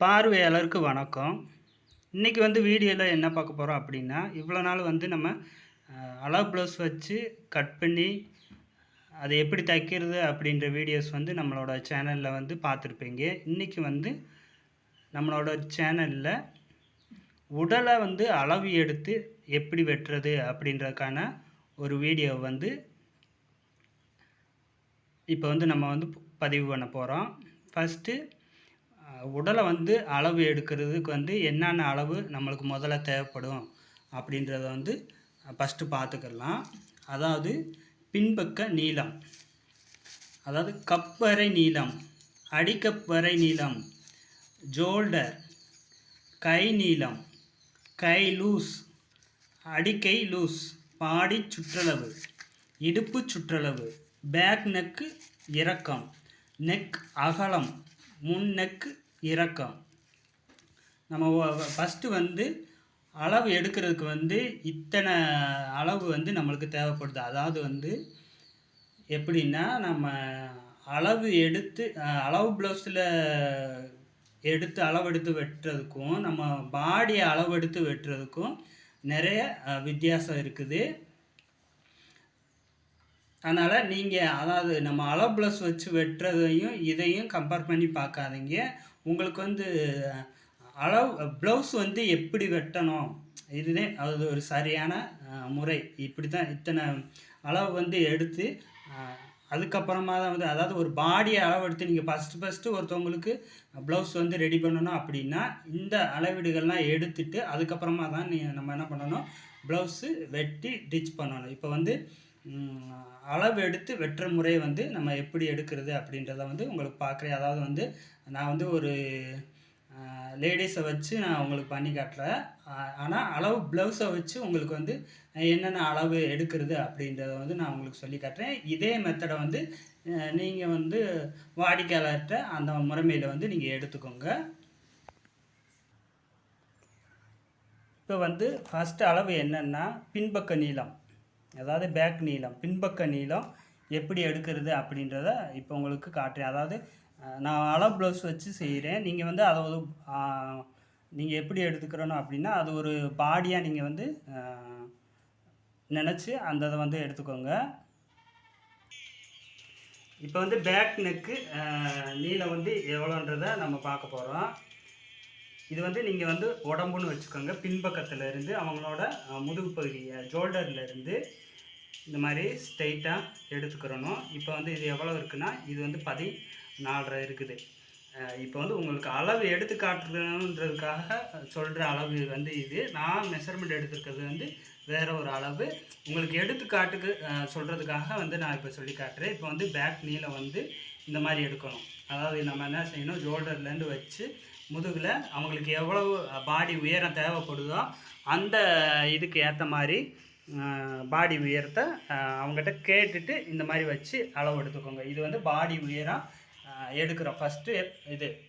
பார்வையாளருக்கு வணக்கம். இன்றைக்கி வந்து வீடியோவில் என்ன பார்க்க போகிறோம் அப்படின்னா இவ்வளோ நாள் வந்து நம்ம அஹ், அளவு ப்ளவுஸ் வச்சு கட் பண்ணி அதை எப்படி தைக்கிறது அப்படின்ற வீடியோஸ் வந்து நம்மளோட சேனலில் வந்து பார்த்துருப்பீங்க. இன்றைக்கி வந்து நம்மளோட சேனலில் உடலை வந்து அளவு எடுத்து எப்படி வெட்டுறது அப்படின்றதுக்கான ஒரு வீடியோ வந்து இப்போ வந்து நம்ம வந்து பதிவு பண்ண போகிறோம் ஃபஸ்ட்டு உடலை வந்து அளவு எடுக்கிறதுக்கு வந்து என்னென்ன அளவு நம்மளுக்கு முதல்ல தேவைப்படும் அப்படின்றத வந்து ஃபஸ்ட்டு பார்த்துக்கலாம். அதாவது பின்பக்க நீளம். அதாவது கப் வரை நீளம் அடிக்கப் வரை நீளம் ஜோல்டர் கை நீளம் கை லூஸ் அடிக்கை லூஸ் பாடி சுற்றளவு இடுப்பு சுற்றளவு பேக் நெக்கு இறக்கம் நெக் அகலம் முன் நெக்கு இறக்கம் நம்ம ஃபஸ்ட்டு வந்து அளவு எடுக்கிறதுக்கு வந்து இத்தனை அளவு வந்து நம்மளுக்கு தேவைப்படுது. அதாவது வந்து எப்படின்னா நம்ம அளவு எடுத்து அளவு ப்ளவுஸில் எடுத்து அளவெடுத்து வெட்டுறதுக்கும் நம்ம பாடியை அளவெடுத்து வெட்டுறதுக்கும் நிறைய வித்தியாசம் இருக்குது. அதனால் நீங்கள் அதாவது நம்ம அளவு ப்ளவுஸ் வச்சு வெட்டுறதையும் இதையும் கம்பேர் பண்ணி பார்க்காதீங்க. உங்களுக்கு வந்து அளவு ப்ளவுஸ் வந்து எப்படி வெட்டணும்? இதுவே அது ஒரு சரியான முறை. இப்படி தான் இத்தனை அளவு வந்து எடுத்து அதுக்கப்புறமா தான் வந்து அதாவது ஒரு பாடியை அளவு எடுத்து நீங்கள் ஃபஸ்ட்டு ஃபஸ்ட்டு ஒருத்தவங்களுக்கு ப்ளவுஸ் வந்து ரெடி பண்ணணும் அப்படின்னா இந்த அளவீடுகள்லாம் எடுத்துட்டு அதுக்கப்புறமா தான் நீ நம்ம என்ன பண்ணணும்? ப்ளவுஸு வெட்டி டிச் பண்ணணும். இப்போ வந்து அளவு எடுத்து வெட்டுற முறை வந்து நம்ம எப்படி எடுக்கிறது அப்படின்றத வந்து உங்களுக்கு பார்க்குறேன். அதாவது வந்து நான் வந்து ஒரு லேடிஸை வச்சு நான் உங்களுக்கு பண்ணி காட்டுறேன். ஆனால் அளவு ப்ளவுஸை வச்சு உங்களுக்கு வந்து என்னென்ன அளவு எடுக்கிறது அப்படின்றத வந்து நான் உங்களுக்கு சொல்லி காட்டுறேன். இதே மெத்தடை வந்து நீங்கள் வந்து வாடிக்கையாளர்கிட்ட அந்த முறைமையில் வந்து நீங்கள் எடுத்துக்கோங்க. இப்போ வந்து ஃபஸ்ட்டு அளவு என்னென்னா பின்பக்க நீளம். அதாவது பேக் நீளம் பின்பக்க நீளம் எப்படி எடுக்கிறது அப்படின்றத இப்போ உங்களுக்கு காட்டுறேன். அதாவது நான் அளவு ப்ளவுஸ் வச்சு செய்கிறேன் நீங்கள் வந்து அதை ஒரு நீங்கள் எப்படி எடுத்துக்கிறணும் அப்படின்னா அது ஒரு பாடியாக நீங்கள் வந்து நினச்சி அந்த இதை வந்து எடுத்துக்கோங்க. இப்போ வந்து பேக் நெக்கு நீளம் வந்து எவ்வளோன்றதை நம்ம பார்க்க போகிறோம் இது வந்து நீங்கள் வந்து உடம்புன்னு வச்சுக்கோங்க. பின்பக்கத்தில் இருந்து அவங்களோட முதுகு பகுதியை ஷோல்டரில் இருந்து இந்த மாதிரி ஸ்ட்ரைட்டாக எடுத்துக்கிறணும். இப்போ வந்து இது எவ்வளோ இருக்குன்னா இது வந்து பதி நாலரை இருக்குது இப்போ வந்து உங்களுக்கு அளவு எடுத்து காட்டுறதுன்றதுக்காக சொல்கிற அளவு வந்து இது. நான் மெஷர்மெண்ட் எடுத்துருக்கிறது வந்து வேறு ஒரு அளவு. உங்களுக்கு எடுத்துக்காட்டுக்கு சொல்கிறதுக்காக வந்து நான் இப்போ சொல்லி காட்டுறேன். இப்போ வந்து பேக் நீளம் வந்து இந்த மாதிரி எடுக்கணும். அதாவது நம்ம என்ன செய்யணும்? ஷோல்டர்லேருந்து வச்சு முதுகில் அவங்களுக்கு எவ்வளவு பாடி உயரம் தேவைப்படுதோ அந்த இதுக்கு ஏற்ற மாதிரி பாடி உயரத்தை அவங்ககிட்ட கேட்டுட்டு இந்த மாதிரி வச்சு அளவு எடுத்துக்கோங்க. இது வந்து பாடி உயரம் எடுக்கிறோம். ஃபஸ்ட்டு இது.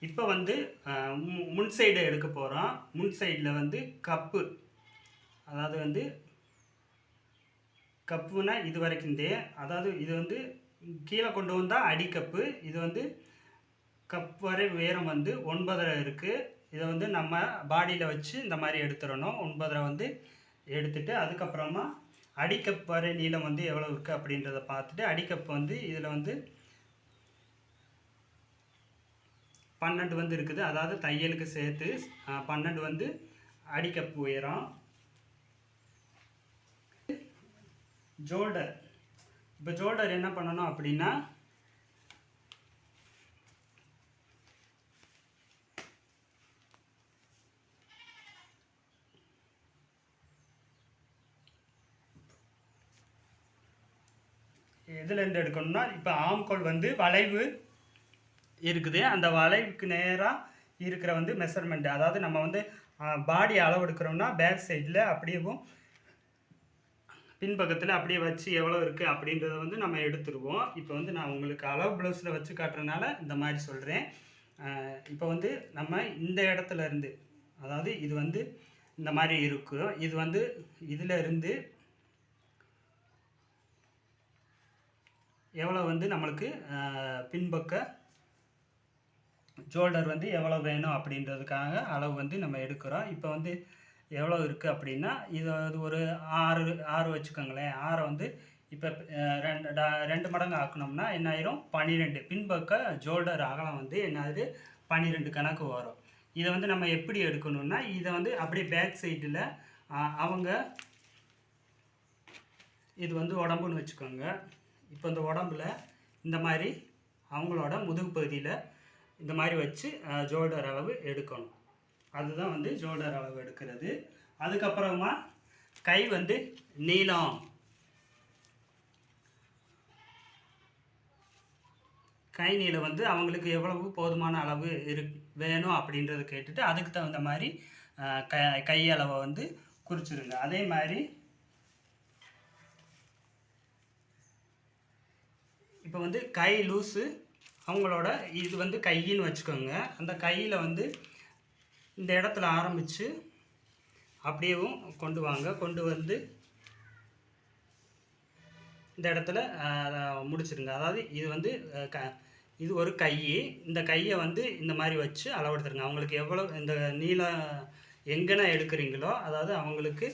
இப்போ வந்து மு- முன் சைடு எடுக்க போகிறோம் முன் சைடில் வந்து கப்பு. அதாவது வந்து கப்புனா இது வரைக்கும் அதாவது இது வந்து கீழே கொண்டு வந்தால் அடிக்கப்பு. இது வந்து கப் வரை உயரம் வந்து ஒன்பதரை இருக்குது இதை வந்து நம்ம பாடியில் வச்சு இந்த மாதிரி எடுத்துடணும். ஒன்பதரை வந்து எடுத்துட்டு அதுக்கப்புறமா அடிக்கப் வரை நீளம் வந்து எவ்வளோ இருக்குது அப்படின்றத பார்த்துட்டு அடிக்கப் வந்து இதில் வந்து பன்னெண்டு வந்து இருக்குது. அதாவது தையலுக்கு சேர்த்து பன்னெண்டு வந்து அடிக்கப் உயரம். ஜோல்டர் இப்போ ஜோல்டர் என்ன பண்ணணும் அப்படின்னா எதுலேருந்து எடுக்கணும்னா இப்போ ஆம்கோல் வந்து வளைவு இருக்குது. அந்த வளைவுக்கு நேராக இருக்கிற வந்து மெஷர்மெண்ட் அதாவது நம்ம வந்து பாடி அளவு எடுக்கிறோம்னா பேக் சைடில் அப்படியேவும் பின்பக்கத்தில் அப்படியே வச்சு எவ்வளோ இருக்குது அப்படின்றத வந்து நம்ம எடுத்துருவோம். இப்போ வந்து நான் உங்களுக்கு அளவு ப்ளவுஸில் வச்சு காட்டுறதுனால இந்த மாதிரி சொல்கிறேன் இப்போ வந்து நம்ம இந்த இடத்துல இருந்து அதாவது இது வந்து இந்த மாதிரி இருக்கும் இது வந்து இதில் இருந்து எவ்வளோ வந்து நம்மளுக்கு பின்பக்க ஷோல்டர் வந்து எவ்வளோ வேணும் அப்படின்றதுக்காக அளவு வந்து நம்ம எடுக்கிறோம். இப்போ வந்து எவ்வளோ இருக்குது அப்படின்னா இது அது ஒரு ஆறு ஆறு வச்சுக்கோங்களேன். ஆறை வந்து இப்போ ரெண்டு டா- ரெண்டு மடங்கு ஆக்கணும்னா என்ன ஆயிரும்? பன்னிரெண்டு பின்பக்க ஜோல்டர் அகலம் வந்து என்னாயிரு பன்னிரெண்டு கணக்கு வரும். இதை வந்து நம்ம எப்படி எடுக்கணும்னா இதை வந்து அப்படியே பேக் சைடில் அவங்க இது வந்து உடம்புன்னு வச்சுக்கோங்க. இப்போ இந்த உடம்புல இந்த மாதிரி அவங்களோட முதுகு பகுதியில் இந்த மாதிரி வச்சு ஜோல்டர் அளவு எடுக்கணும். அதுதான் வந்து ஜோல்டர் அளவு எடுக்கிறது. அதுக்கப்புறமா கை வந்து நீளம். கை நீளம் வந்து அவங்களுக்கு எவ்வளவு போதுமான அளவு இரு வேணும் அப்படின்றத கேட்டுட்டு அதுக்கு தகுந்த மாதிரி க கை அளவை வந்து குறிச்சிருங்க. அதே மாதிரி இப்போ வந்து கை லூஸு அவங்களோட இது வந்து கையின்னு வச்சுக்கோங்க. அந்த கையில் வந்து இந்த இடத்துல ஆரம்பித்து அப்படியேவும் கொண்டு வாங்க. கொண்டு வந்து இந்த இடத்துல முடிச்சிருங்க. அதாவது இது வந்து க இது ஒரு கை. இந்த கையை வந்து இந்த மாதிரி வச்சு அளவெடுத்துருங்க. அவங்களுக்கு எவ்வளோ இந்த நீளம் எங்கன எடுக்கிறீங்களோ அதாவது அவங்களுக்கு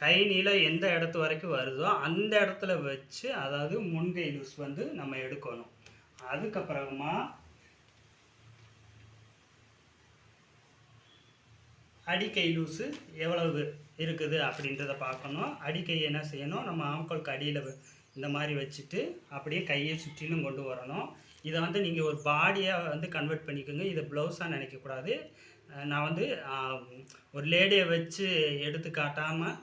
கை நீளம் எந்த இடத்து வரைக்கும் வருதோ அந்த இடத்துல வச்சு அதாவது முன்கை லூஸ் வந்து நம்ம எடுக்கணும். அதுக்கப்புறமா அடிக்கை லூஸு எவ்வளவு இருக்குது அப்படின்றத பார்க்கணும். அடிக்கை என்ன செய்யணும்? நம்ம ஆமக்கோளுக்கு அடியில் இந்த மாதிரி வச்சுட்டு அப்படியே கையை சுற்றிலும் கொண்டு வரணும். இதை வந்து நீங்கள் ஒரு பாடியாக வந்து கன்வெர்ட் பண்ணிக்கோங்க. இதை ப்ளவுஸாக நினைக்கக்கூடாது. நான் வந்து ஒரு லேடியை வச்சு எடுத்து காட்டாமல்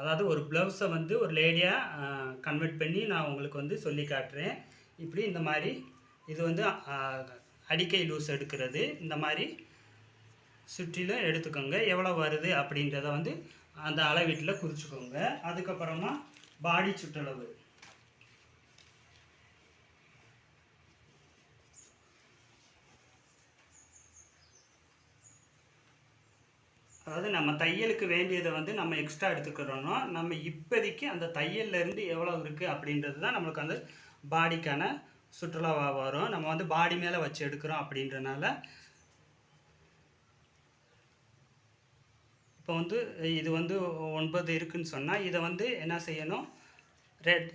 அதாவது ஒரு ப்ளவுஸை வந்து ஒரு லேடியாக கன்வெர்ட் பண்ணி நான் உங்களுக்கு வந்து சொல்லி காட்டுறேன். இப்படி இந்த மாதிரி இது வந்து அடிக்கை லூஸ் எடுக்கிறது. இந்த மாதிரி சுற்றிலும் எடுத்துக்கோங்க. எவ்வளோ வருது அப்படின்றத வந்து அந்த அளவீட்டில் குறிச்சிக்கோங்க. அதுக்கப்புறமா பாடி சுற்றளவு. அதாவது நம்ம தையலுக்கு வேண்டியதை வந்து நம்ம எக்ஸ்ட்ரா எடுத்துக்கிறோம்னா நம்ம இப்போதைக்கு அந்த தையல்லேருந்து எவ்வளோ இருக்குது அப்படின்றது தான் நம்மளுக்கு வந்து பாடிக்கான சுற்றுலாவாக வரும் நம்ம வந்து பாடி மேலே வச்சு எடுக்கிறோம் அப்படின்றனால இப்போ வந்து இது வந்து ஒன்பது இருக்குன்னு சொன்னால் இதை வந்து என்ன செய்யணும்? ரெட்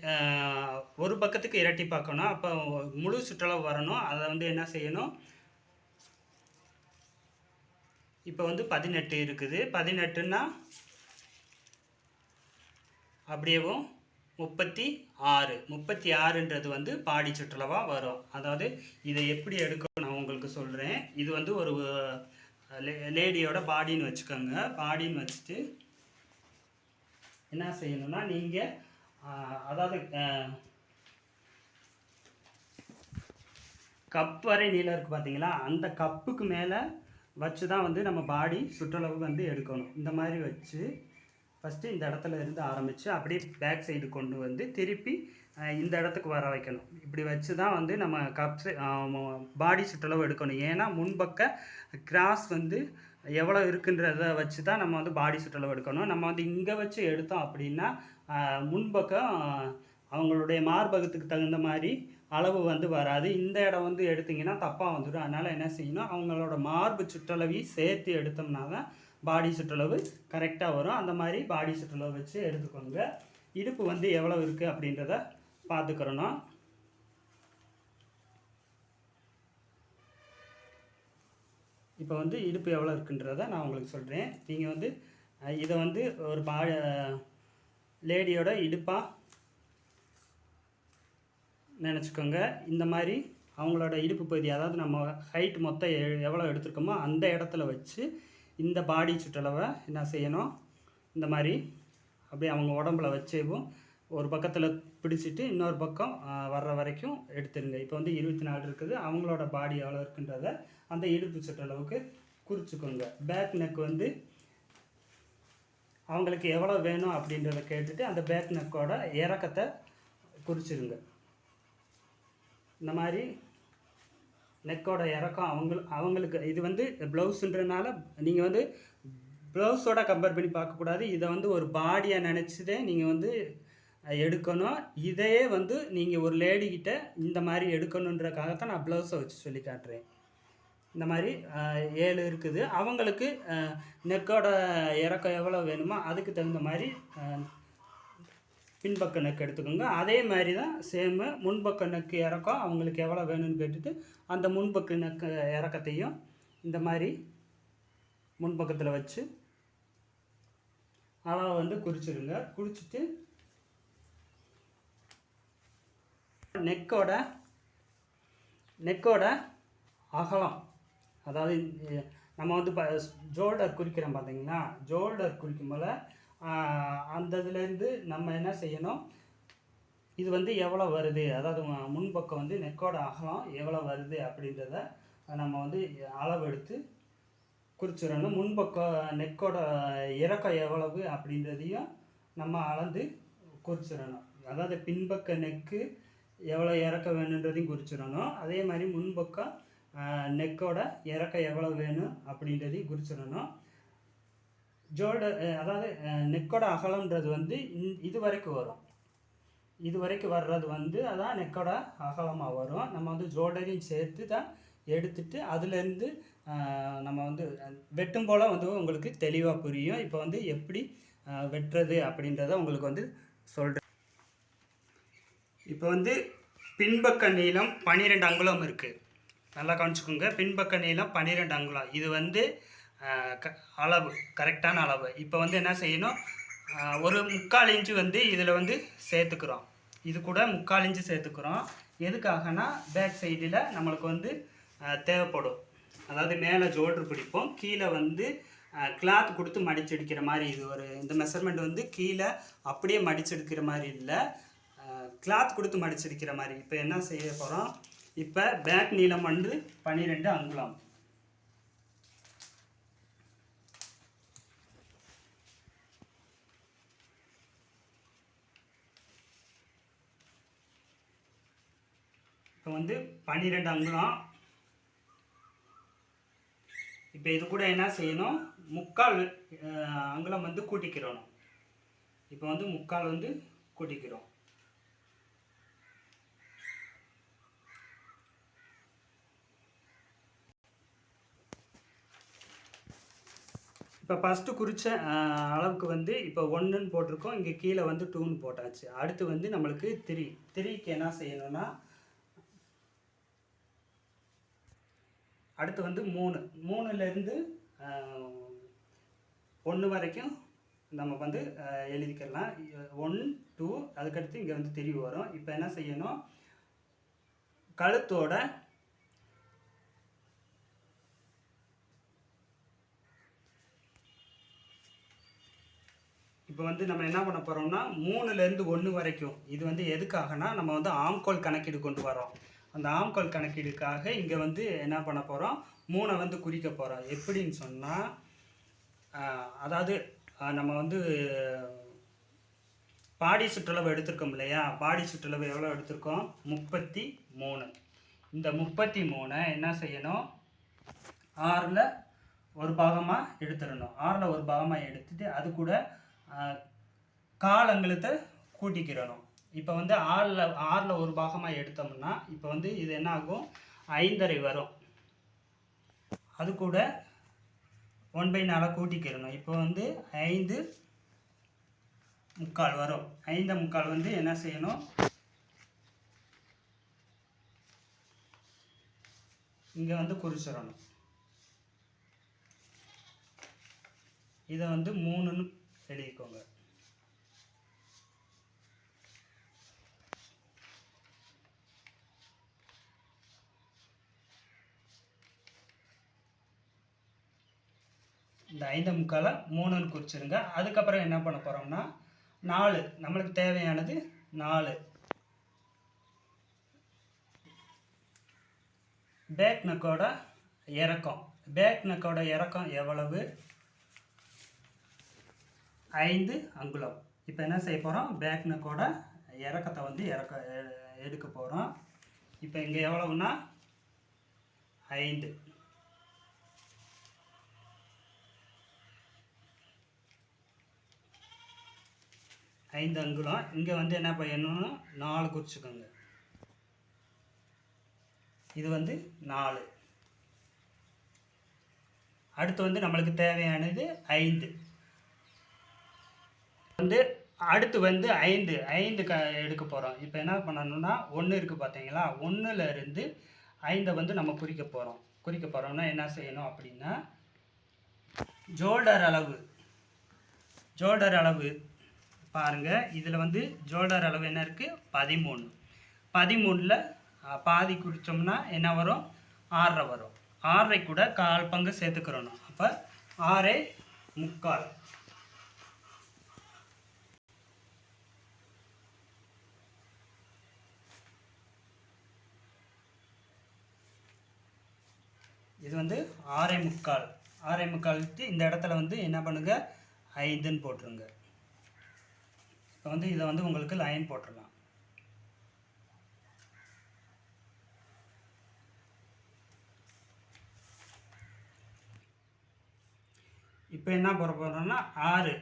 ஒரு பக்கத்துக்கு இரட்டி பார்க்கணும். அப்போ முழு சுற்றுலா வரணும். அதை வந்து என்ன செய்யணும்? இப்போ வந்து பதினெட்டு இருக்குது. பதினெட்டுன்னா அப்படியேவும் முப்பத்தி ஆறு. முப்பத்தி ஆறுன்றது வந்து பாடி சுற்றுலாவாக வரும். அதாவது இதை எப்படி எடுக்க நான் உங்களுக்கு சொல்கிறேன் இது வந்து ஒரு லே- லேடியோட பாடின்னு வச்சுக்கோங்க. பாடின்னு வச்சுட்டு என்ன செய்யணும்னா நீங்கள் அதாவது கப் வரை நீளம் இருக்குது பார்த்தீங்களா அந்த கப்புக்கு மேலே வச்சு தான் வந்து நம்ம பாடி சுற்றளவு வந்து எடுக்கணும். இந்த மாதிரி வச்சு ஃபஸ்ட்டு இந்த இடத்துல இருந்து ஆரம்பித்து அப்படியே பேக் சைடு கொண்டு வந்து திருப்பி இந்த இடத்துக்கு வர வைக்கணும். இப்படி வச்சு தான் வந்து நம்ம கப்ஸ் பாடி சுற்றளவு எடுக்கணும். ஏன்னா முன்பக்க கிராஸ் வந்து எவ்வளோ இருக்குன்றத வச்சு தான் நம்ம வந்து பாடி சுற்றளவு எடுக்கணும். நம்ம வந்து இங்கே வச்சு எடுத்தோம் அப்படின்னா முன்பக்கம் அவங்களுடைய மார்பகத்துக்கு தகுந்த மாதிரி அளவு வந்து வராது. இந்த இடம் வந்து எடுத்தீங்கன்னா தப்பாக வந்துடும் அதனால் என்ன செய்யணும்? அவங்களோட மார்பு சுற்றளவையும் சேர்த்து எடுத்தோம்னா தான் பாடி சுற்றளவு கரெக்டாக வரும். அந்த மாதிரி பாடி சுற்றளவு வச்சு எடுத்துக்கோங்க. இடுப்பு வந்து எவ்வளோ இருக்குது அப்படின்றத பார்த்துக்கிறணும். இப்போ வந்து இடுப்பு எவ்வளோ இருக்குன்றத நான் உங்களுக்கு சொல்கிறேன் நீங்கள் வந்து இதை வந்து ஒரு பா லேடியோட இடுப்பாக நினச்சிக்கோங்க. இந்த மாதிரி அவங்களோட இடுப்பு பகுதி அதாவது நம்ம ஹைட் மொத்தம் எ- எவ்வளோ எடுத்திருக்கோமோ அந்த இடத்துல வச்சு இந்த பாடி சுற்றளவை என்ன செய்யணும்? இந்த மாதிரி அப்படியே அவங்க உடம்புல வச்சேவும் ஒரு பக்கத்தில் பிடிச்சிட்டு இன்னொரு பக்கம் வர்ற வரைக்கும் எடுத்துருங்க. இப்போ வந்து இருபத்தி நாலு இருக்குது. அவங்களோட பாடி எவ்வளோ இருக்குன்றத அந்த இடுப்பு சுற்றளவுக்கு குறிச்சிக்கோங்க. பேக் நெக் வந்து அவங்களுக்கு எவ்வளோ வேணும் அப்படின்றத கேட்டுட்டு அந்த பேக் நெக்கோட இறக்கத்தை குறிச்சிருங்க. இந்த மாதிரி நெக்கோட இறக்கம் அவங்க அவங்களுக்கு இது வந்து ப்ளவுஸுன்றனால நீங்கள் வந்து ப்ளவுஸோட கம்பேர் பண்ணி பார்க்கக்கூடாது. இதை வந்து ஒரு பாடியாக நினச்சிதே நீங்கள் வந்து எடுக்கணும். இதையே வந்து நீங்கள் ஒரு லேடிக்கிட்ட இந்த மாதிரி எடுக்கணுன்றக்காகத்தான் நான் ப்ளவுஸை வச்சு சொல்லி காட்டுறேன். இந்த மாதிரி ஏழு இருக்குது. அவங்களுக்கு நெக்கோட இறக்கம் எவ்வளோ வேணுமோ அதுக்கு தகுந்த மாதிரி பின்பக்க நெக் எடுத்துக்கோங்க. அதே மாதிரி தான் சேமு முன்பக்க நெக்கு இறக்கம் அவங்களுக்கு எவ்வளோ வேணும்னு கேட்டுட்டு அந்த முன்பக்க நெக்கு இறக்கத்தையும் இந்த மாதிரி முன்பக்கத்தில் வச்சு அளவை வந்து குறிச்சிடுங்க குறிச்சிட்டு நெக்கோட நெக்கோட அகலம். அதாவது நம்ம வந்து ப ஜோல்டர் குறிக்கிறோம் பார்த்தீங்களா ஜோல்டர் குறிக்கும் போல் அந்த இதுலேருந்து நம்ம என்ன செய்யணும்? இது வந்து எவ்வளோ வருது? அதாவது முன்பக்கம் வந்து நெக்கோட அகலம் எவ்வளோ வருது அப்படின்றத நம்ம வந்து அளவெடுத்து குறிச்சிடணும். முன்பக்கம் நெக்கோட இறக்கம் எவ்வளவு அப்படின்றதையும் நம்ம அளந்து குறிச்சிடணும். அதாவது பின்பக்க நெக்கு எவ்வளோ இறக்க வேணுன்றதையும் குறிச்சிடணும். அதே மாதிரி முன்பக்கம் நெக்கோட இறக்கம் எவ்வளோ வேணும் அப்படின்றதையும் குறிச்சிடணும். ஜோட அதாவது நெக்கோட அகலம்ன்றது வந்து இந்- இது வரைக்கும் வரும். இது வரைக்கும் வர்றது வந்து அதான் நெக்கோட அகலமாக வரும். நம்ம வந்து ஜோடரையும் சேர்த்து தான் எடுத்துட்டு அதுலேருந்து நம்ம வந்து வெட்டும் போல் வந்து உங்களுக்கு தெளிவாக புரியும். இப்போ வந்து எப்படி வெட்டுறது அப்படின்றத உங்களுக்கு வந்து சொல்கிறேன் இப்போ வந்து பின்பக்க நீளம் பன்னிரெண்டு அங்குலம் இருக்குது நல்லா கவனிச்சுக்கோங்க. பின்பக்க நீளம் பன்னிரெண்டு அங்குலம். இது வந்து க- அளவு கரெக்டான அளவு. இப்போ வந்து என்ன செய்யணும்? ஒரு முக்கால் இன்ச்சு வந்து இதில் வந்து சேர்த்துக்கிறோம். இது கூட முக்கால் இன்ச்சு சேர்த்துக்கிறோம். எதுக்காகனா பேக் சைடில் நம்மளுக்கு வந்து தேவைப்படும். அதாவது மேலே ஜோல்ட்ரு பிடிப்போம். கீழே வந்து கிளாத் கொடுத்து மடிச்செடுக்கிற மாதிரி இது ஒரு இந்த மெஷர்மெண்ட் வந்து கீழே அப்படியே மடிச்செடுக்கிற மாதிரி இல்லை. கிளாத் கொடுத்து மடிச்செடுக்கிற மாதிரி. இப்போ என்ன செய்ய போகிறோம் இப்போ பேக் நீளம் வந்து பன்னிரெண்டு அங்குலம். இப்போ வந்து பன்னிரெண்டு அங்குலம். இப்போ இது கூட என்ன செய்யணும்? முக்கால் அங்குலம் வந்து கூட்டிக்கிறோம் இப்போ வந்து முக்கால் வந்து கூட்டிக்கிறோம். இப்போ ஃபஸ்ட்டு குறித்த அளவுக்கு வந்து இப்போ ஒன்றுன்னு போட்டிருக்கோம். இங்கே கீழே வந்து டூன்னு போட்டாச்சு. அடுத்து வந்து நம்மளுக்கு த்ரீ த்ரீக்கு என்ன செய்யணும்னா அடுத்து வந்து மூணு. மூணுலேருந்து ஒன்று வரைக்கும் நம்ம வந்து எழுதிக்கலாம். ஒன் டூ அதுக்கடுத்து இங்கே வந்து தெரிவு வரும். இப்போ என்ன செய்யணும்? கழுத்தோட இப்போ வந்து நம்ம என்ன பண்ண போகிறோம்னா மூணுலேருந்து ஒன்று வரைக்கும். இது வந்து எதுக்காகனா நம்ம வந்து ஆம்கோல் கணக்கீடு கொண்டு வரோம் அந்த ஆம்கோல் கணக்கீடுக்காக இங்கே வந்து என்ன பண்ண போகிறோம் மூணை வந்து குறிக்க போகிறோம் எப்படின்னு சொன்னால் அதாவது நம்ம வந்து பாடி சுற்றளவு எடுத்திருக்கோம் இல்லையா? பாடி சுற்றளவு எவ்வளோ எடுத்திருக்கோம்? முப்பத்தி மூணு. இந்த முப்பத்தி மூணை என்ன செய்யணும்? ஆறில் ஒரு பாகமாக எடுத்துடணும். ஆறில் ஒரு பாகமாக எடுத்துட்டு அது கூட காலங்களுக்கு கூட்டிக்கிறணும் இப்போ வந்து ஆறில் ஆறில் ஒரு பாகமாக எடுத்தோம்னா இப்போ வந்து இது என்ன ஆகும் ஐந்தரை வரும். அது கூட ஒன் பை நாலாக கூட்டிக்கிறணும். இப்போ வந்து ஐந்து முக்கால் வரும். ஐந்து முக்கால் வந்து என்ன செய்யணும்? இங்கே வந்து குறிச்சிடணும். இதை வந்து மூணுன்னு எழுதிக்கோங்க. இந்த ஐந்து முக்காலை மூணுன்னு குறிச்சிருங்க. அதுக்கப்புறம் என்ன பண்ண போகிறோம்னா நாலு. நம்மளுக்கு தேவையானது நாலு. பேக் நக்கோட இறக்கம். பேக் நக்கோட இறக்கம் எவ்வளவு? ஐந்து அங்குலம். இப்போ என்ன செய்ய போகிறோம் பேக் நக்கோட இறக்கத்தை வந்து இறக்க எடுக்க போகிறோம் இப்போ இங்கே எவ்வளவுன்னா? ஐந்து. ஐந்து அங்குலம் இங்கே வந்து என்ன பண்ணணும்னா நாலு குறிச்சுக்கோங்க. இது வந்து நாலு. அடுத்து வந்து நம்மளுக்கு தேவையானது ஐந்து. வந்து அடுத்து வந்து ஐந்து. ஐந்து க எடுக்க போகிறோம் இப்போ என்ன பண்ணணும்னா ஒன்று இருக்குது பார்த்தீங்களா ஒன்றுலேருந்து ஐந்தை வந்து நம்ம குறிக்க போகிறோம் குறிக்க போகிறோம்னா என்ன செய்யணும் அப்படின்னா ஜோல்டர் அளவு. ஜோல்டர் அளவு. பாருங்கள் இதில் வந்து ஜோல்டர் அளவு என்ன இருக்குது பதிமூணு. பதிமூணில் பாதி குடித்தோம்னா என்ன வரும்? ஆறரை வரும். ஆறரை கூட கால் பங்கு சேர்த்துக்கிறணும். அப்போ ஆறே முக்கால். இது வந்து ஆறே முக்கால். ஆறே முக்காலுக்கு இந்த இடத்துல வந்து என்ன பண்ணுங்க? ஐந்துன்னு போட்டுருங்க. இப்போ வந்து இதை வந்து உங்களுக்கு லைன் போட்டுடலாம் இப்போ என்ன போட போகிறோம்னா ஆறு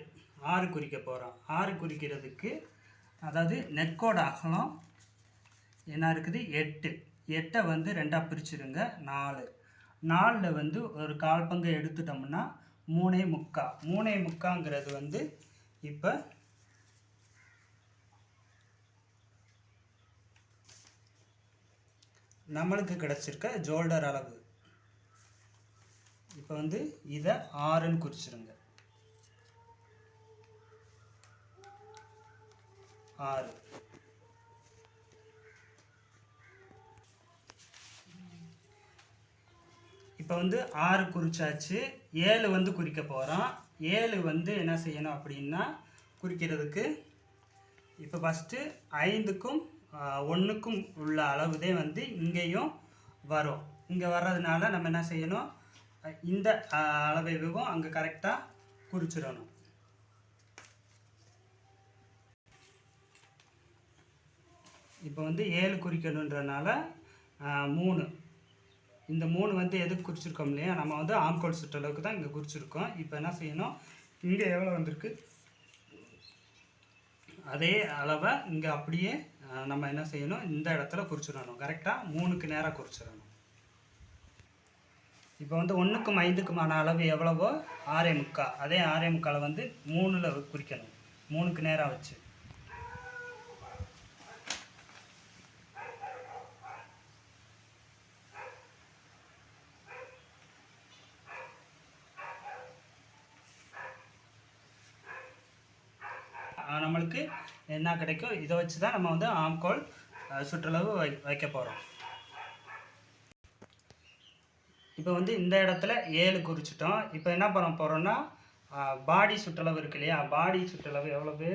ஆறு குறிக்க போகிறோம் ஆறு குறிக்கிறதுக்கு அதாவது நெக்கோட அகலம் என்ன இருக்குது? எட்டு. எட்டை வந்து ரெண்டாக பிரிச்சுருங்க நாலு. நாலில் வந்து ஒரு கால் பங்கு எடுத்துட்டோம்னா மூணே முக்கா. மூணே முக்காங்கிறது வந்து இப்போ நம்மளுக்கு கிடச்சிருக்க ஜோல்டர் அளவு. இப்போ வந்து இதை ஆறுன்னு குறிச்சிருங்க. ஆறு இப்போ வந்து ஆறு குறிச்சாச்சு. ஏழு வந்து குறிக்க போகிறோம் ஏழு வந்து என்ன செய்யணும் அப்படின்னா குறிக்கிறதுக்கு இப்போ ஃபஸ்ட்டு ஐந்துக்கும் ஒன்றுக்கும் உள்ள அளவுதே வந்து இங்கேயும் வரும். இங்கே வர்றதுனால நம்ம என்ன செய்யணும்? இந்த அளவைவும் அங்கே கரெக்டாக குறிச்சிடணும். இப்போ வந்து ஏழு குறிக்கணுன்றனால மூணு. இந்த மூணு வந்து எதுக்கு குறிச்சிருக்கோம் இல்லையா? நம்ம வந்து ஆம்கோல் சுற்றளவுக்கு தான் இங்கே குறிச்சிருக்கோம். இப்போ என்ன செய்யணும்? இங்கே எவ்வளோ வந்திருக்கு? அதே அளவை இங்கே அப்படியே நம்ம என்ன செய்யணும்? இந்த இடத்துல குறிச்சிடணும். கரெக்டாக மூணுக்கு நேராக குறிச்சிடணும். இப்போ வந்து ஒன்றுக்கும் ஐந்துக்குமான அளவு எவ்வளவோ? ஆறே முக்கா. அதே ஆறே முக்காலை வந்து மூணில் குறிக்கணும். மூணுக்கு நேராக வச்சு ஆஹ் நம்மளுக்கு என்ன கிடைக்கும்? இதை வச்சு தான் நம்ம வந்து ஆம்கோல் சுற்றளவு வை வைக்க போகிறோம் இப்போ வந்து இந்த இடத்துல ஏழு குறிச்சிட்டோம். இப்போ என்ன பண்ண போகிறோம்னா பாடி சுற்றளவு இருக்கு இல்லையா? பாடி சுற்றளவு எவ்வளவு?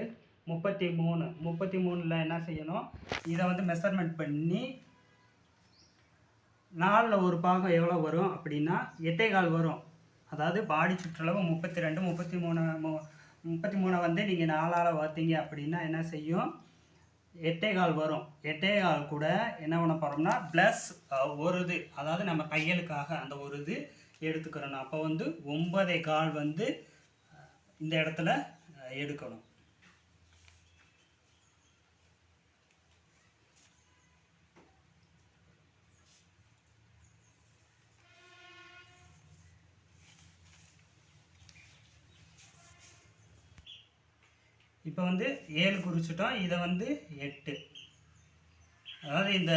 முப்பத்தி மூணு முப்பத்தி மூணில் என்ன செய்யணும்? இதை வந்து மெஷர்மெண்ட் பண்ணி நாலில் ஒரு பாகம் எவ்வளோ வரும் அப்படின்னா எட்டே கால் வரும். அதாவது பாடி சுற்றளவு முப்பத்தி ரெண்டு முப்பத்தி மூணு முப்பத்தி மூணை வந்து நீங்கள் நாலால் பார்த்தீங்க அப்படின்னா என்ன செய்யும்? எட்டே கால் வரும். எட்டே கால் கூட என்ன பண்ண போகிறோம்னா ப்ளஸ் ஒரு இது. அதாவது நம்ம தையலுக்காக அந்த ஒரு இது எடுத்துக்கிறணும். அப்போ வந்து ஒன்பதே கால் வந்து இந்த இடத்துல எடுக்கணும். இப்போ வந்து ஏழு குறிச்சிட்டோம். இதை வந்து எட்டு. அதாவது இந்த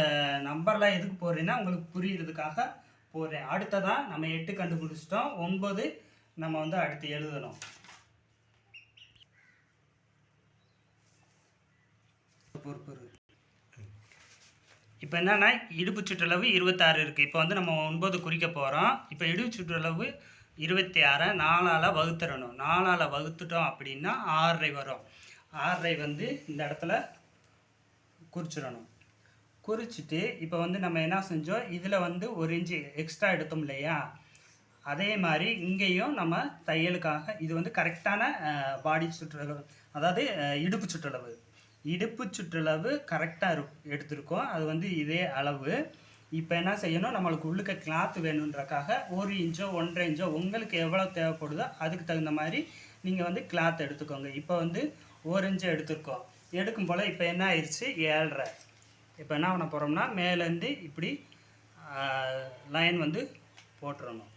நம்பர்லாம் எதுக்கு போடுறேன்னா உங்களுக்கு புரியுறதுக்காக போடுறேன். அடுத்ததான் நம்ம எட்டு கண்டுபிடிச்சிட்டோம். ஒன்பது நம்ம வந்து அடுத்து எழுதணும். பொறுப்பு இப்போ என்னன்னா இடுப்பு சுற்றளவு இருபத்தாறு இருக்குது இப்போ வந்து நம்ம ஒன்பது குறிக்க போகிறோம் இப்போ இடுப்பு சுற்றளவு இருபத்தி ஆறை நாலால் வகுத்துறணும் நாலால் வகுத்துட்டோம் அப்படின்னா ஆறரை வரும். ஆறரை வந்து இந்த இடத்துல குறிச்சிடணும். குறிச்சிட்டு இப்போ வந்து நம்ம என்ன செஞ்சோம்? இதில் வந்து ஒரு இன்ச்சு எக்ஸ்ட்ரா எடுத்தோம் இல்லையா? அதே மாதிரி இங்கேயும் நம்ம தையலுக்காக இது வந்து கரெக்டான பாடி சுற்றளவு அதாவது இடுப்பு சுற்றளவு. இடுப்பு சுற்றளவு கரெக்டாக இரு எடுத்திருக்கோம். அது வந்து இதே அளவு. இப்போ என்ன செய்யணும்? நம்மளுக்கு உள்ளுக்க கிளாத் வேணுன்றக்காக ஒரு இன்ச்சோ ஒன்றரை இன்ச்சோ உங்களுக்கு எவ்வளோ தேவைப்படுதோ அதுக்கு தகுந்த மாதிரி நீங்கள் வந்து கிளாத் எடுத்துக்கோங்க. இப்போ வந்து ஒரு இன்ச்சு எடுத்துருக்கோம். எடுக்கும் போல் இப்போ என்ன ஆயிடுச்சு ஏழரை. இப்போ என்ன பண்ண போகிறோம்னா மேலேருந்து இப்படி லைன் வந்து போட்டுறணும்.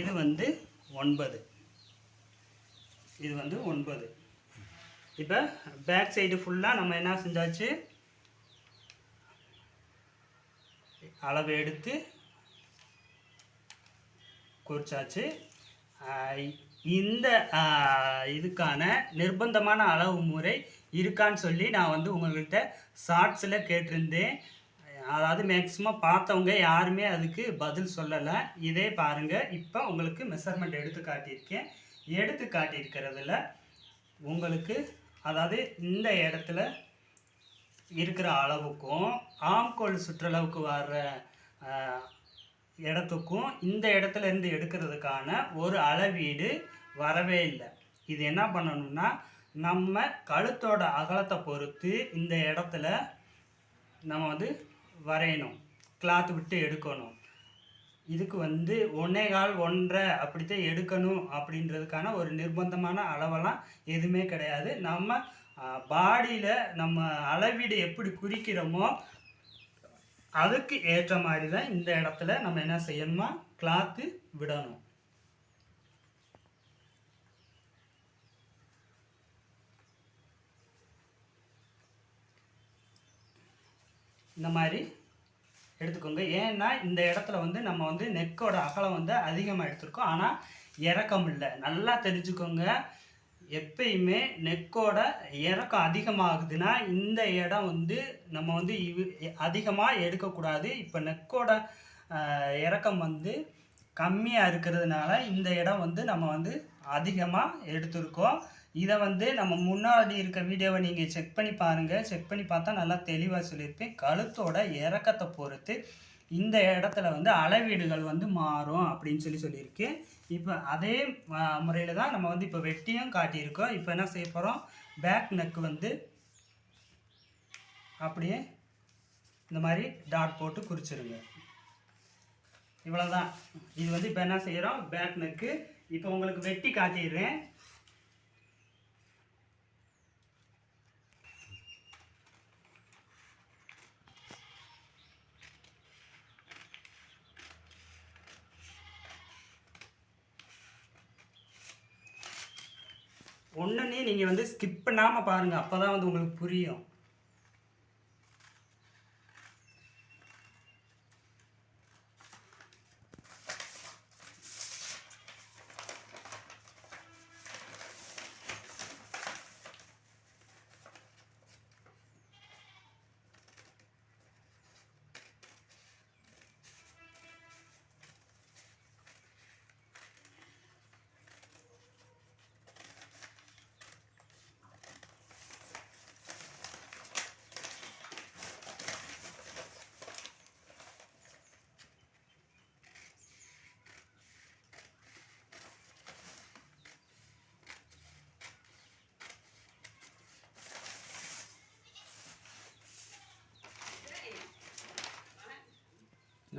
இது வந்து ஒன்பது. இது வந்து ஒன்பது. இப்போ பேக் சைடு ஃபுல்லாக நம்ம என்ன செஞ்சாச்சு? அளவு எடுத்து குறிச்சாச்சு. இந்த இதுக்கான நிர்பந்தமான அளவு முறை இருக்கான்னு சொல்லி நான் வந்து உங்கள்கிட்ட ஷார்ட்ஸில் கேட்டிருந்தேன். அதாவது மேக்ஸிமம் பார்த்தவங்க யாருமே அதுக்கு பதில் சொல்லலை. இதே பாருங்கள் இப்போ உங்களுக்கு மெஷர்மெண்ட் எடுத்து காட்டியிருக்கேன். எடுத்து காட்டியிருக்கிறதுல உங்களுக்கு அதாவது இந்த இடத்துல இருக்கிற அளவுக்கும் ஆம்கோல் சுற்றளவுக்கு வர்ற இடத்துக்கும் இந்த இடத்துல இருந்து எடுக்கிறதுக்கான ஒரு அளவீடு வரவே இல்லை. இது என்ன பண்ணணும்னா நம்ம கழுத்தோட அகலத்தை பொறுத்து இந்த இடத்துல நம்ம வந்து வரையணும். கிளாத் விட்டு எடுக்கணும். இதுக்கு வந்து ஒன்றே கால் ஒன்றரை அப்படித்தான் எடுக்கணும் அப்படின்றதுக்கான ஒரு நிர்பந்தமான அளவெல்லாம் எதுவுமே கிடையாது. நம்ம பாடியில் நம்ம அளவீடு எப்படி குறிக்கிறோமோ அதுக்கு ஏற்ற மாதிரி தான் இந்த இடத்துல நம்ம என்ன செய்யணுமா? கிளாத்து விடணும். இந்த மாதிரி எடுத்துக்கோங்க. ஏன்னா இந்த இடத்துல வந்து நம்ம வந்து நெக்கோட அகலம் வந்து அதிகமாக எடுத்திருக்கோம். ஆனால் இறக்கம் இல்லை நல்லா தெரிஞ்சுக்கோங்க. எப்பயுமே நெக்கோட இறக்கம் அதிகமாகுதுன்னா இந்த இடம் வந்து நம்ம வந்து இவ் அதிகமாக எடுக்கக்கூடாது. இப்போ நெக்கோட இறக்கம் வந்து கம்மியாக இருக்கிறதுனால இந்த இடம் வந்து நம்ம வந்து அதிகமாக எடுத்திருக்கோம். இதை வந்து நம்ம முன்னாடி இருக்க வீடியோவை நீங்கள் செக் பண்ணி பாருங்கள் செக் பண்ணி பார்த்தா நல்லா தெளிவாக சொல்லியிருப்பேன். கழுத்தோட இறக்கத்தை பொறுத்து இந்த இடத்துல வந்து அளவீடுகள் வந்து மாறும் அப்படின்னு சொல்லி சொல்லியிருக்கேன். இப்போ அதே முறையில் தான் நம்ம வந்து இப்போ வெட்டியும் காட்டியிருக்கோம். இப்போ என்ன செய்ய போகிறோம் பேக் நெக் வந்து அப்படியே இந்த மாதிரி டாட் போட்டு குறிச்சிருங்க. இவ்வளோதான் இது வந்து இப்போ என்ன செய்கிறோம் பேக் நெக்கு இப்போ உங்களுக்கு வெட்டி காட்டிடுறேன். ஒன்றுன்னே நீங்கள் வந்து ஸ்கிப் பண்ணாமல் பாருங்கள் அப்போ தான் வந்து உங்களுக்கு புரியும்.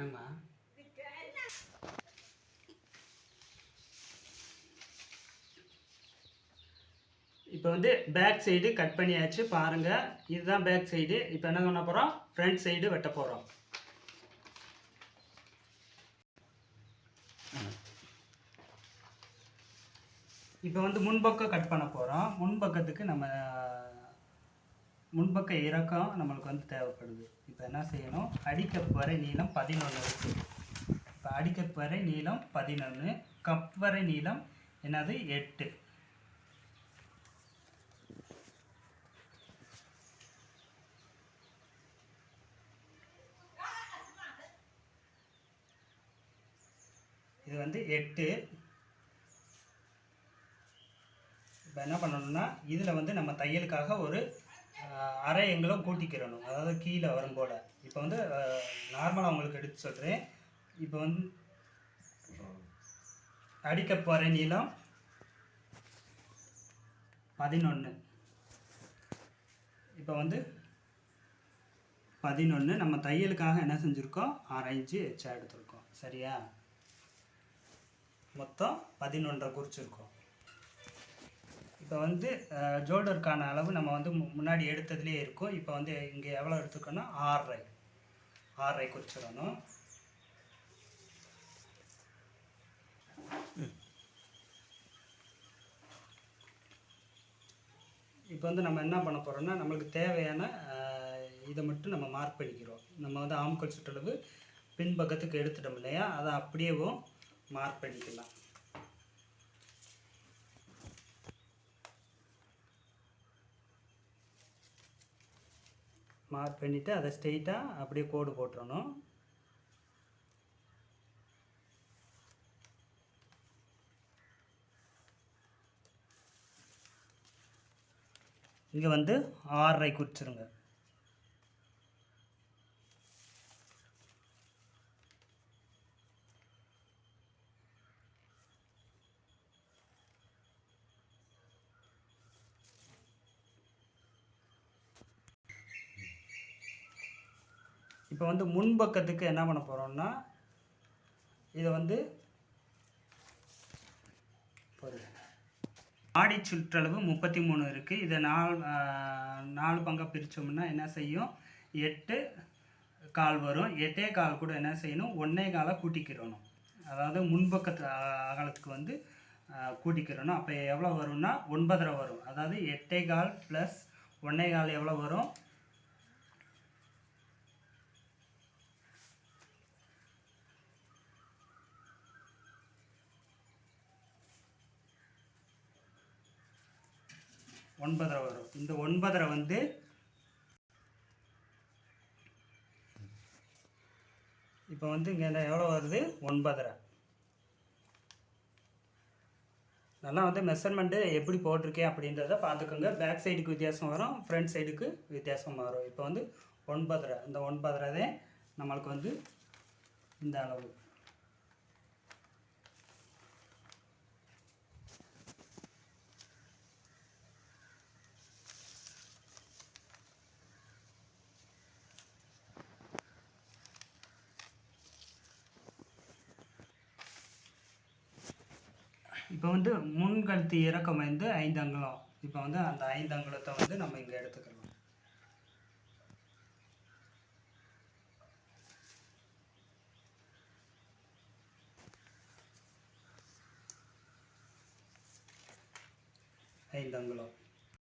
என்னம்மா இப்போ வந்து பேக் சைடு கட் பண்ணியாச்சு பாருங்கள் இதுதான் பேக் சைடு இப்போ என்ன பண்ண போகிறோம் ஃப்ரண்ட் சைடு வெட்ட போகிறோம் இப்போ வந்து முன்பக்கம் கட் பண்ண போகிறோம் முன்பக்கத்துக்கு நம்ம முன்பக்க இறக்கம் நம்மளுக்கு வந்து தேவைப்படுது. இப்போ என்ன செய்யணும்? அடிக்கப் வரை நீளம் பதினொன்று இருக்குது இப்போ அடிக்கப் வரை நீளம் பதினொன்று கப் வரை நீளம் என்னது? எட்டு. இது வந்து எட்டு. இப்போ என்ன பண்ணணும்னா இதில் வந்து நம்ம தையலுக்காக ஒரு அரை எங்களும் கூட்டிக்கிறணும். அதாவது கீழே வரும்போல இப்போ வந்து நார்மலாக உங்களுக்கு எடுத்து சொல்கிறேன் இப்போ வந்து அடிக்க போகிற நீளம் பதினொன்று இப்போ வந்து பதினொன்று நம்ம தையலுக்காக என்ன செஞ்சுருக்கோம்? அரை எச்சா எடுத்திருக்கோம். சரியா? மொத்தம் பதினொன்றரை குறிச்சிருக்கோம். இப்போ வந்து ஜோல்டருக்கான அளவு நம்ம வந்து மு- முன்னாடி எடுத்ததுலேயே இருக்கும். இப்போ வந்து இங்கே எவ்வளோ எடுத்துக்கணும் ஆறரை ஆறரை குறிச்சிடணும். இப்போ வந்து நம்ம என்ன பண்ண போகிறோம்னா நம்மளுக்கு தேவையான இதை மட்டும் நம்ம மார்க் பண்ணிக்கிறோம். நம்ம வந்து ஆம்கல் சுற்றளவு பின்பக்கத்துக்கு எடுத்துட்டோம் இல்லையா? அதை அப்படியேவும் மார்க் பண்ணிக்கலாம். மார்க் பண்ணிவிட்டு அதை ஸ்ட்ரெயிட்டாக அப்படியே கோடு போட்டுறணும். இங்கே வந்து ஆறரை குறிச்சிருங்க. இப்போ வந்து முன்பக்கத்துக்கு என்ன பண்ண போகிறோம்னா இதை வந்து பாருங்க. ஆடி சுற்றளவு முப்பத்தி மூணு இருக்குது இதை நாலு நாலு பங்காக பிரித்தோம்னா என்ன செய்யும்? எட்டு கால் வரும். எட்டே கால் கூட என்ன செய்யணும்? ஒன்றே காலை கூட்டிக்கிறணும். அதாவது முன்பக்கத்து அகலத்துக்கு வந்து கூட்டிக்கிறணும். அப்போ எவ்வளோ வரும்னா ஒன்பதரை வரும். அதாவது எட்டே கால் ப்ளஸ் ஒன்றே கால் எவ்வளோ வரும்? ஒன்பதரை வரும். இந்த ஒன்பதரை வந்து இப்போ வந்து இங்கே எவ்வளோ வருது? ஒன்பதரை. நல்லா வந்து மெஷர்மெண்ட்டு எப்படி போட்டிருக்கேன் அப்படின்றத பார்த்துக்கோங்க. பேக் சைடுக்கு வித்தியாசம் வரும் ஃப்ரண்ட் சைடுக்கு வித்தியாசம் வரும். இப்போ வந்து ஒன்பதரை. இந்த ஒன்பதரை தான் நம்மளுக்கு வந்து இந்த அளவு. இப்போ வந்து முன்கழுத்து இறக்கம் வந்து ஐந்து அங்குலம். இப்போ வந்து அந்த ஐந்து அங்குலத்தை வந்து நம்ம இங்கே எடுத்துக்கலாம். ஐந்து அங்குலம்.